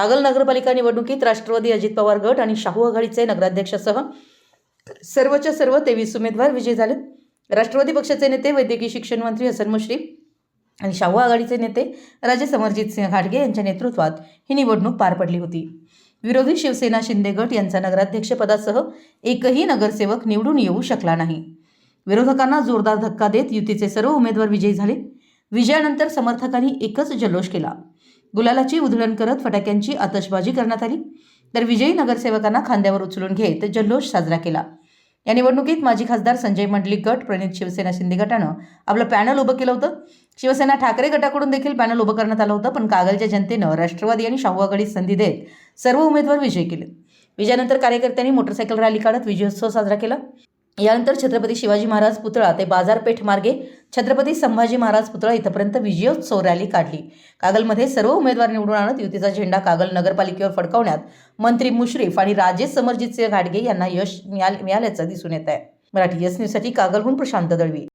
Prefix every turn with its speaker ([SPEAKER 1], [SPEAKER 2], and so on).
[SPEAKER 1] कागल नगरपालिका निवडणुकीत राष्ट्रवादी अजित पवार गट आणि शाहू आघाडीचे नगराध्यक्षसह सर्वच्या सर्व तेवीस उमेदवार विजयी झाले. राष्ट्रवादी पक्षाचे नेते वैद्यकीय शिक्षण मंत्री हसन मुश्रीफ आणि शाहू आघाडीचे नेते राजे समरजित सिंह घाटगे यांच्या नेतृत्वात ही निवडणूक पार पडली होती. विरोधी शिवसेना शिंदे गट यांचा नगराध्यक्षपदासह एकही नगरसेवक निवडून येऊ शकला नाही. विरोधकांना जोरदार धक्का देत युतीचे सर्व उमेदवार विजयी झाले. विजयानंतर समर्थकांनी एकच जल्लोष केला. गुलालाची उधळण करत फटाक्यांची आतषबाजी करण्यात आली. तर विजयी नगरसेवकांना खांद्यावर उचलून घेत जल्लोष साजरा केला. या निवडणुकीत माजी खासदार संजय मंडलिक गट प्रणित शिवसेना शिंदे गटानं आपलं पॅनल उभं केलं होतं. शिवसेना ठाकरे गटाकडून देखील पॅनल उभं करण्यात आलं होतं पण कागलच्या जनतेनं राष्ट्रवादी आणि शाहू आघाडीत संधी देत सर्व उमेदवार विजय केले. विजयानंतर कार्यकर्त्यांनी मोटरसायकल रॅली काढत विजयोत्सव साजरा केला. यानंतर छत्रपती शिवाजी महाराज पुतळा ते बाजारपेठ मार्गे छत्रपती संभाजी महाराज पुतळा इथपर्यंत विजयोत्सव रॅली काढली. कागलमध्ये सर्व उमेदवार निवडून आणत युतीचा झेंडा कागल नगरपालिकेवर फडकवण्यात मंत्री मुश्रीफ आणि राजेश समरजितसिंह घाटगे यांना यश मिळाल- मिळाल्याचं दिसून येत आहे मराठी यस न्यूजसाठी कागलहून प्रशांत दळवी.